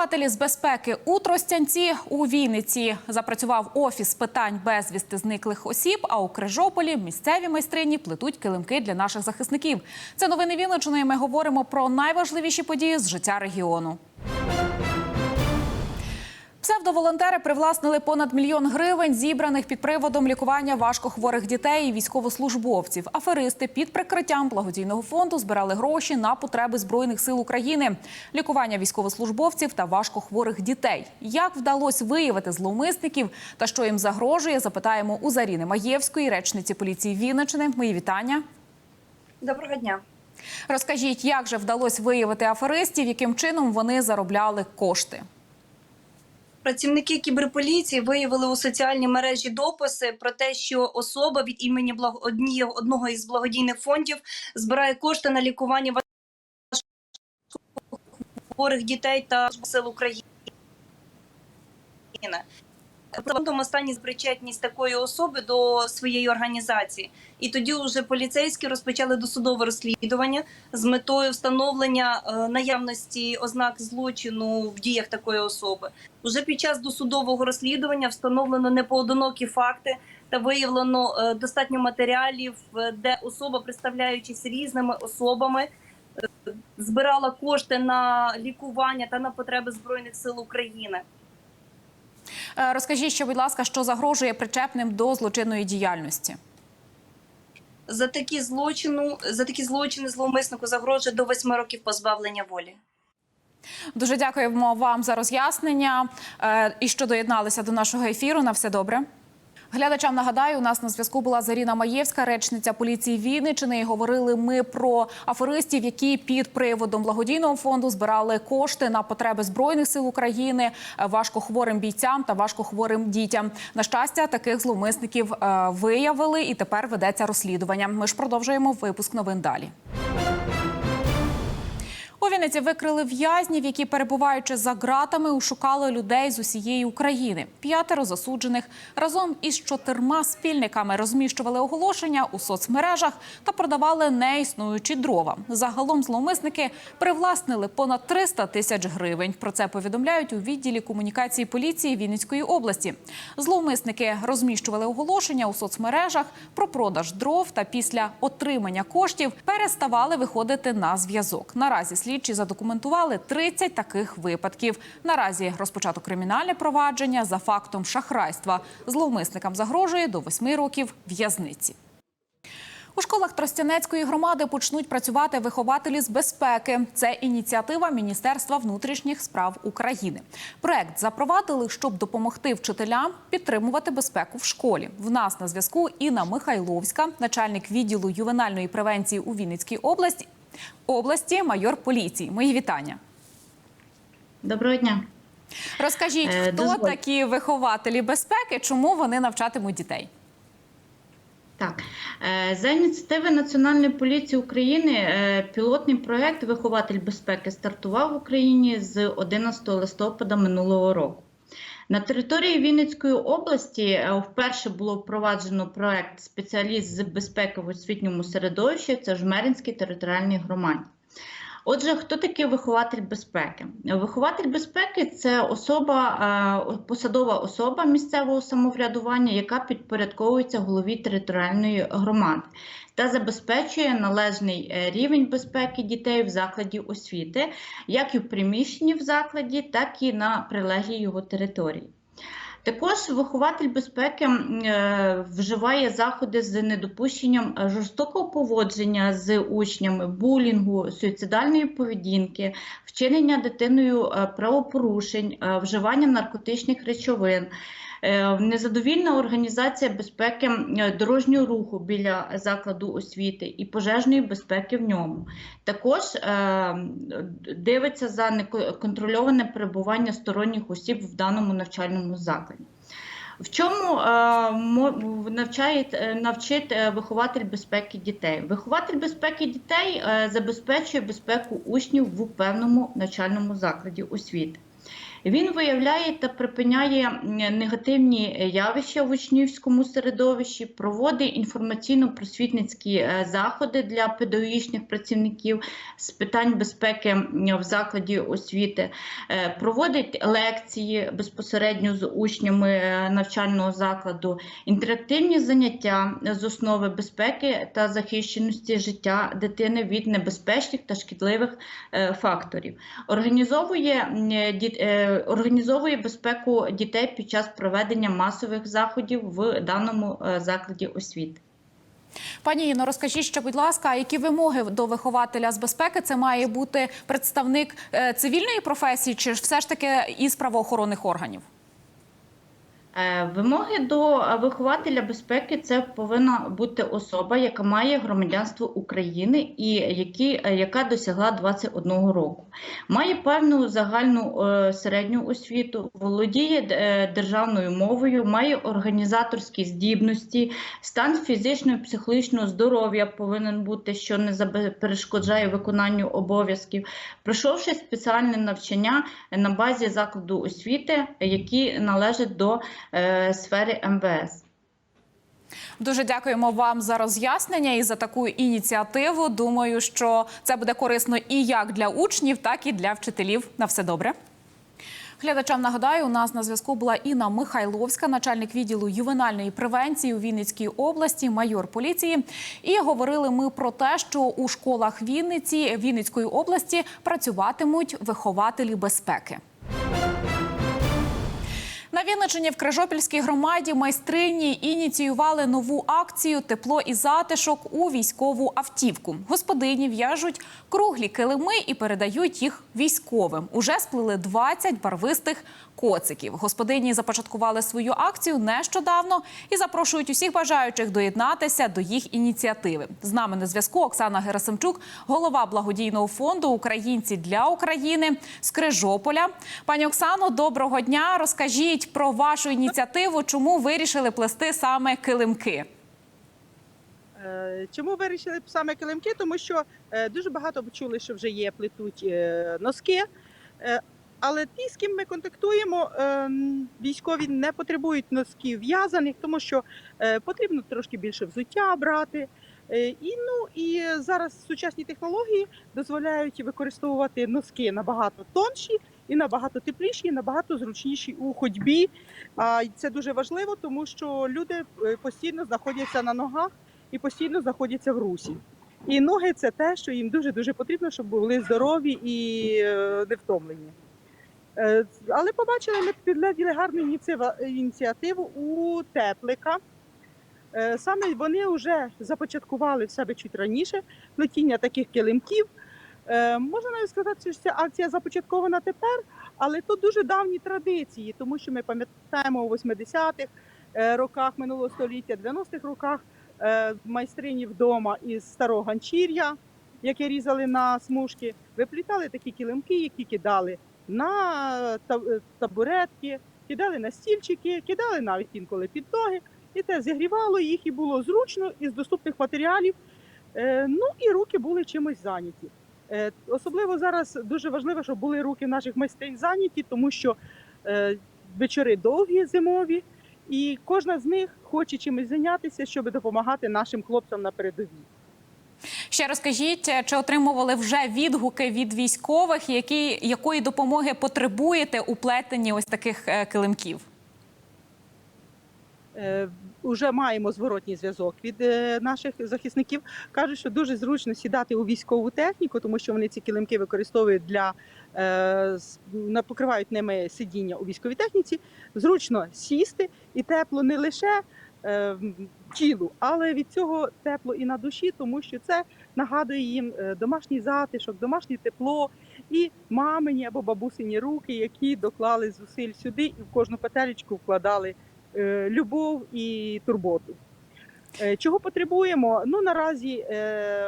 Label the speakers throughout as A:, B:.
A: Вихователі з безпеки у Тростянці у Вінниці запрацював офіс питань безвісти зниклих осіб. А у Крижополі місцеві майстрині плетуть килимки для наших захисників. Це новини Вінничини. Ми говоримо про найважливіші події з життя регіону. Псевдоволонтери привласнили понад мільйон гривень, зібраних під приводом лікування важкохворих дітей і військовослужбовців. Аферисти під прикриттям благодійного фонду збирали гроші на потреби збройних сил України, лікування військовослужбовців та важкохворих дітей. Як вдалося виявити зловмисників та що їм загрожує, запитаємо у Заріни Маєвської, речниці поліції Вінничини. Мої вітання.
B: Доброго дня.
A: Розкажіть, як же вдалося виявити аферистів, яким чином вони заробляли кошти.
B: Працівники кіберполіції виявили у соціальній мережі дописи про те, що особа від імені однієї одного із благодійних фондів збирає кошти на лікування хворих дітей та сил України. Фондом останні причетність такої особи до своєї організації, і тоді вже поліцейські розпочали досудове розслідування з метою встановлення е, наявності ознак злочину в діях такої особи. Уже під час досудового розслідування встановлено непоодинокі факти та виявлено е, достатньо матеріалів, е, де особа, представляючись різними особами, збирала кошти на лікування та на потреби збройних сил України.
A: Е, Розкажіть, ще, будь ласка, що загрожує причепним до злочинної діяльності.
B: За такі злочину за такі злочини зловмиснику загрожує до восьми років позбавлення волі.
A: Дуже дякуємо вам за роз'яснення е, і що доєдналися до нашого ефіру. На все добре. Глядачам нагадаю, у нас на зв'язку була Заріна Маєвська, речниця поліції Вінничини. І говорили ми про аферистів, які під приводом благодійного фонду збирали кошти на потреби збройних сил України, е, важкохворим бійцям та важкохворим дітям. На щастя, таких зловмисників е, виявили, і тепер ведеться розслідування. Ми ж продовжуємо випуск новин далі. У Вінниці викрили в'язнів, які, перебуваючи за ґратами, ушукали людей з усієї України. П'ятеро засуджених разом із чотирма спільниками розміщували оголошення у соцмережах та продавали неіснуючі дрова. Загалом зловмисники привласнили понад 300 тисяч гривень. Про це повідомляють у відділі комунікації поліції Вінницької області. Зловмисники розміщували оголошення у соцмережах про продаж дров та після отримання коштів переставали виходити на зв'язок. Наразі слідчі задокументували 30 таких випадків. Наразі розпочато кримінальне провадження за фактом шахрайства. Зловмисникам загрожує до 8 років в'язниці. У школах Тростянецької громади почнуть працювати вихователі з безпеки. Це ініціатива Міністерства внутрішніх справ України. Проект запровадили, щоб допомогти вчителям підтримувати безпеку в школі. В нас на зв'язку Інна Михайловська, начальник відділу ювенальної превенції у Вінницькій області. Області майор поліції. Мої вітання.
C: Доброго дня.
A: Розкажіть,
C: Е,
A: хто
C: дозволь-
A: такі вихователі безпеки, чому вони навчатимуть дітей?
C: Так, е, за ініціативи Національної поліції України е, пілотний проект Вихователь безпеки стартував в Україні з 11 листопада минулого року. На території Вінницької області е, вперше було впроваджено проект спеціаліст з безпеки в освітньому середовищі. Це Жмеринській територіальній громаді. Отже, хто такий вихователь безпеки? Вихователь безпеки це особа, е, посадова особа місцевого самоврядування, яка підпорядковується голові територіальної громади та забезпечує належний е, рівень безпеки дітей в закладі освіти, як і в приміщенні в закладі, так і на прилеглій його території. Також вихователь безпеки е, вживає заходи з недопущенням е, жорстокого поводження з учнями, булінгу, суїцидальної поведінки, вчинення дитиною е, правопорушень, вживання наркотичних речовин. Е, Незадовільна організація безпеки е, дорожнього руху біля закладу освіти і пожежної безпеки в ньому. Також е, дивиться за неконтрольоване перебування сторонніх осіб в даному навчальному закладі. В чому е, навчає, навчить вихователь безпеки дітей? Вихователь безпеки дітей забезпечує безпеку учнів в певному навчальному закладі освіти. Він виявляє та припиняє негативні явища в учнівському середовищі, проводить інформаційно-просвітницькі е, заходи для педагогічних працівників з питань безпеки в закладі освіти, е, проводить лекції безпосередньо з учнями е, навчального закладу, інтерактивні заняття з основи безпеки та захищеності життя дитини від небезпечних та шкідливих е, факторів. Організовує, м, діт- е, організовує безпеку дітей під час проведення масових заходів в даному е, закладі освіти.
A: Пані Іно, розкажіть ще, будь ласка, які вимоги до вихователя з безпеки? Це має бути представник е, цивільної професії, чи ж все ж таки із правоохоронних органів?
C: Е, Вимоги до вихователя безпеки це повинна бути особа, яка має громадянство України і які, е, яка досягла 21 року, має певну загальну е, середню освіту, володіє державною мовою, має організаторські здібності, стан фізичного і психологічного здоров'я повинен бути, що не перешкоджає виконанню обов'язків, пройшовши спеціальне навчання на базі закладу освіти, які належать до е, сфери МВС.
A: Дуже дякуємо вам за роз'яснення і за таку ініціативу. Думаю, що це буде корисно і як для учнів, так і для вчителів. На все добре. Глядачам нагадаю, у нас на зв'язку була Інна Михайловська, начальник відділу ювенальної превенції у Вінницькій області, майор поліції. І говорили ми про те, що у школах Вінниці Вінницької області працюватимуть вихователі безпеки. На Вінниччині в Крижопільській громаді майстрині ініціювали нову акцію Тепло і затишок у військову автівку. Господині в'яжуть круглі килими і передають їх військовим. Уже сплили 20 барвистих коциків. Господині започаткували свою акцію нещодавно і запрошують усіх бажаючих доєднатися до їх ініціативи. З нами на зв'язку Оксана Герасимчук, голова благодійного фонду Українці для України з Крижополя. Пані Оксано, доброго дня. Розкажіть про вашу ініціативу, чому вирішили плести саме килимки.
D: Е, Чому вирішили саме килимки? Тому що е, дуже багато чули, що вже є плетуть е, носки. Але ті, з ким ми контактуємо, е, військові не потребують носків в'язаних, тому що е, потрібно трошки більше взуття брати. Е, І ну і зараз сучасні технології дозволяють використовувати носки набагато тонші і набагато тепліші, і набагато зручніші у ходьбі. А це дуже важливо, тому що люди е, постійно знаходяться на ногах і постійно знаходяться в русі. І ноги це те, що їм дуже дуже потрібно, щоб були здорові і не втомлені. Е, Але побачили, ми підгляділи гарну ініціативу у теплика. Е, Саме вони вже започаткували в себе чуть раніше плетіння таких килимків. Е, Можна навіть сказати, що ця акція започаткована тепер, але то дуже давні традиції, тому що ми пам'ятаємо у 80-х е, роках минулого століття, 90-х роках е, майстрині вдома із старого ганчір'я, яке різали на смужки, виплітали такі килимки, які кидали на е, табуретки, кидали на стільчики, кидали навіть інколи під ноги. І те зігрівало їх і було зручно із доступних матеріалів. Е, Ну і руки були чимось зайняті. Е, Особливо зараз дуже важливо, щоб були руки наших майстринь зайняті, тому що вечори довгі зимові, і кожна з них хоче чимось зайнятися, щоб допомагати нашим хлопцям на передовій.
A: Ще розкажіть, чи отримували вже відгуки від військових, які, якої допомоги потребуєте у плетенні ось таких е, килимків?
D: Е, Уже маємо зворотній зв'язок від е, наших захисників. кажуть, що дуже зручно сідати у військову техніку, тому що вони ці килимки використовують для е, на- покривають ними сидіння у військовій техніці. Зручно сісти і тепло не лише е, тілу, але від цього тепло і на душі, тому що це нагадує їм е, домашній затишок, домашнє тепло і мамині або бабусині руки, які доклали зусиль сюди і в кожну петелечку вкладали е, любов і турботу. Е, Чого потребуємо? Ну наразі,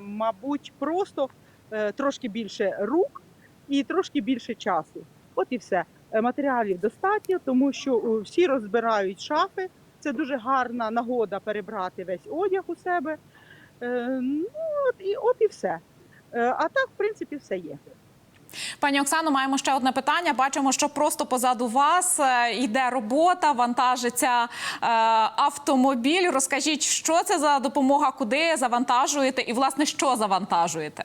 D: мабуть, просто трошки більше рук і трошки більше часу. От і все. Матеріалів достатньо, тому що всі розбирають шафи. Це дуже гарна нагода перебрати весь одяг у себе. Е, Ну от і от і все. Е, А так, в принципі, все є.
A: Пані Оксано, маємо ще одне питання. Бачимо, що просто позаду вас е, йде робота, вантажиться автомобіль. Розкажіть, що це за допомога, куди завантажуєте, і власне що завантажуєте?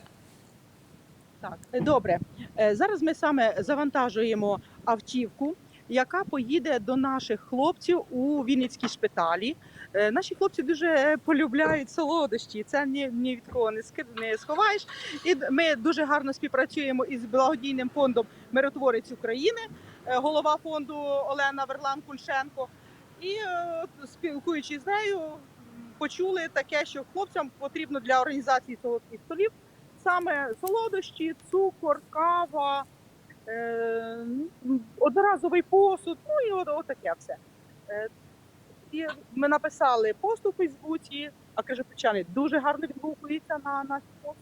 D: Так, добре. Зараз ми саме завантажуємо автівку, яка поїде до наших хлопців у Вінницькій шпиталі. Е, Наші хлопці дуже е, полюбляють солодощі. Це ні, ні від кого не сховаєш. І ми дуже гарно співпрацюємо із благодійним фондом Миротворець України, е, голова фонду Олена Верлан Кульшенко. І спілкуючись з нею, почули таке, що хлопцям потрібно для організації солодких столів саме солодощі, цукор, кава, одноразовий посуд, ну і от, от таке все. Е, і ми написали пост у Фейсбуці, а Крижопечани дуже гарно відгукується на наші пости.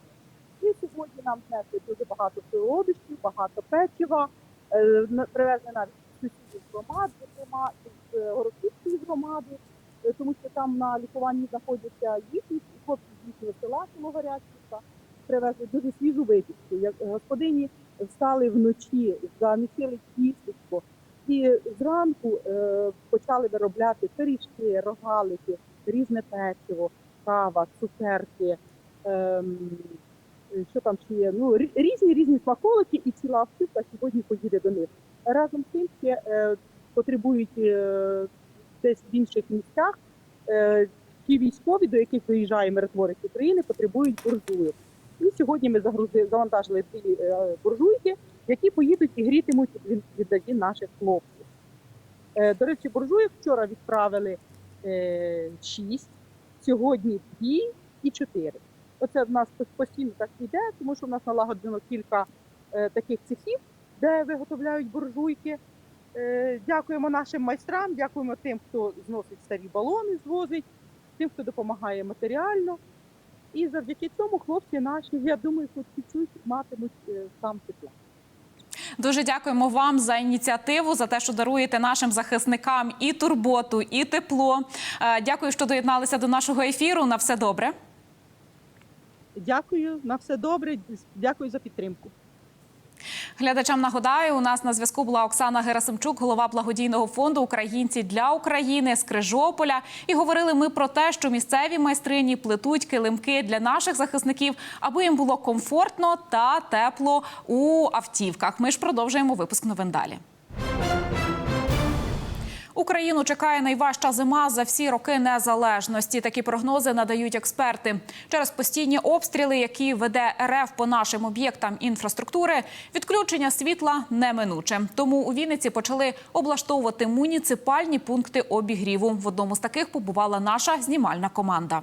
D: І сьогодні нам внесли дуже багато солодощів, багато печива, е, привезли навіть сусідів громад, зокрема з е, Городської громади, е, тому що там на лікуванні знаходяться їхні хлопці з їхнього села, село Гарячівка привезли дуже свіжу випічку. Як господині встали вночі, замісили тістечко і зранку е, почали виробляти пиріжки, рогалики, різне печиво, кава, цукерки. ем, що там ще є? Ну, різні різні смаколики, і ціла автівка сьогодні поїде до них. Разом з тим ще е, потребують е, десь в інших місцях. Е, ті військові, до яких виїжджає миротворець України, потребують буржуїв. І сьогодні ми загрузили, завантажили дві е, буржуйки, які поїдуть і грітимуть від, віддаді наших хлопців. Е, до речі, буржуїк вчора відправили е, шість, сьогодні дві і чотири. Оце в нас постійно так іде, тому що в нас налагоджено кілька таких цехів, де виготовляють буржуйки. Дякуємо нашим майстрам, дякуємо тим, хто зносить старі балони, звозить, тим, хто допомагає матеріально. І завдяки цьому хлопці наші, я думаю, хоч чуть-чуть матимуть сам тепло.
A: Дуже дякуємо вам за ініціативу, за те, що даруєте нашим захисникам і турботу, і тепло. Е, Дякую, що доєдналися до нашого ефіру. На все добре.
D: Дякую на все добре. Дякую за підтримку.
A: Глядачам нагадаю, у нас на зв'язку була Оксана Герасимчук, голова благодійного фонду Українці для України з Крижополя. І говорили ми про те, що місцеві майстрині плетуть килимки для наших захисників, аби їм було комфортно та тепло у автівках. Ми ж продовжуємо випуск новин далі. Україну чекає найважча зима за всі роки незалежності. Такі прогнози надають експерти. Через постійні обстріли, які веде РФ по нашим об'єктам інфраструктури, відключення світла неминуче. Тому у Вінниці почали облаштовувати муніципальні пункти обігріву. В одному з таких побувала наша знімальна команда.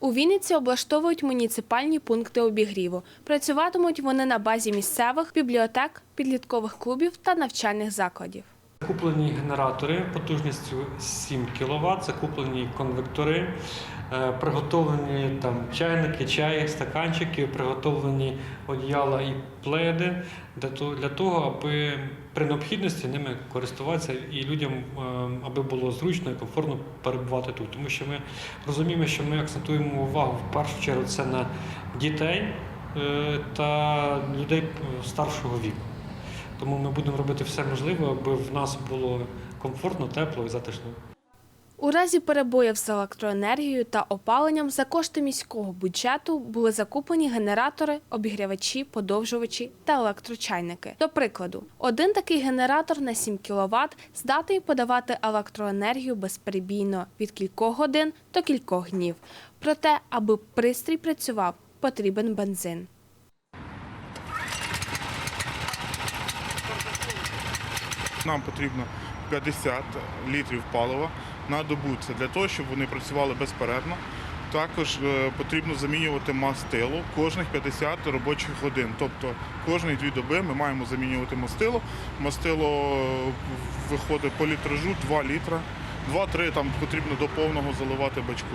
E: У Вінниці облаштовують муніципальні пункти обігріву. Працюватимуть вони на базі місцевих бібліотек, підліткових клубів та навчальних закладів.
F: Закуплені генератори потужністю 7 кВт, закуплені конвектори, е, приготовлені там чайники, чаї, стаканчики, приготовлені одіяла і пледи для того, аби при необхідності ними користуватися і людям, е, аби було зручно і комфортно перебувати тут. Тому що ми розуміємо, що ми акцентуємо увагу в першу чергу це на дітей е, та людей старшого віку. Тому ми будемо робити все можливе, аби в нас було комфортно, тепло і затишно.
E: У разі перебоїв з електроенергією та опаленням за кошти міського бюджету були закуплені генератори, обігрівачі, подовжувачі та електрочайники. До прикладу, один такий генератор на 7 кВт здатний подавати електроенергію безперебійно від кількох годин до кількох днів. Проте, аби пристрій працював, потрібен бензин.
G: Нам потрібно 50 літрів палива на добу. Це для того, щоб вони працювали безперервно. Також е, потрібно замінювати мастило кожних 50 робочих годин. Тобто кожні дві доби ми маємо замінювати мастило. Мастило е, виходить по літражу 2 літра. 2-3 там потрібно до повного заливати бачку.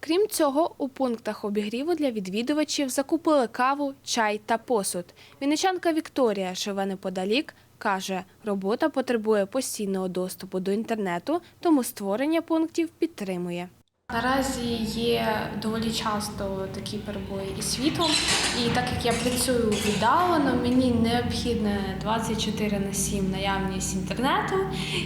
E: Крім цього, у пунктах обігріву для відвідувачів закупили каву, чай та посуд. Вінничанка Вікторія живе неподалік. Каже, робота потребує постійного доступу до інтернету, тому створення пунктів підтримує. Наразі є доволі часто такі перебої із світлом, і так як я працюю віддалено, мені необхідне 24 на 7 наявність інтернету,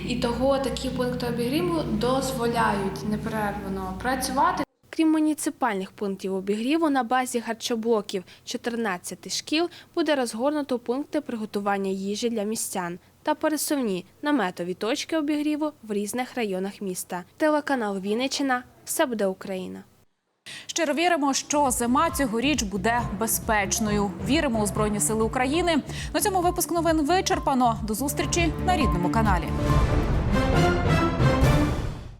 E: і того такі пункти обігріву дозволяють неперервно працювати. Крім муніципальних пунктів обігріву, на базі харчоблоків 14 шкіл буде розгорнуто пункти приготування їжі для містян та пересувні наметові точки обігріву в різних районах міста. Телеканал Вінниччина все буде Україна.
A: Щиро віримо, що зима цьогоріч буде безпечною. Віримо у Збройні Сили України. На цьому випуск новин вичерпано. До зустрічі на рідному каналі.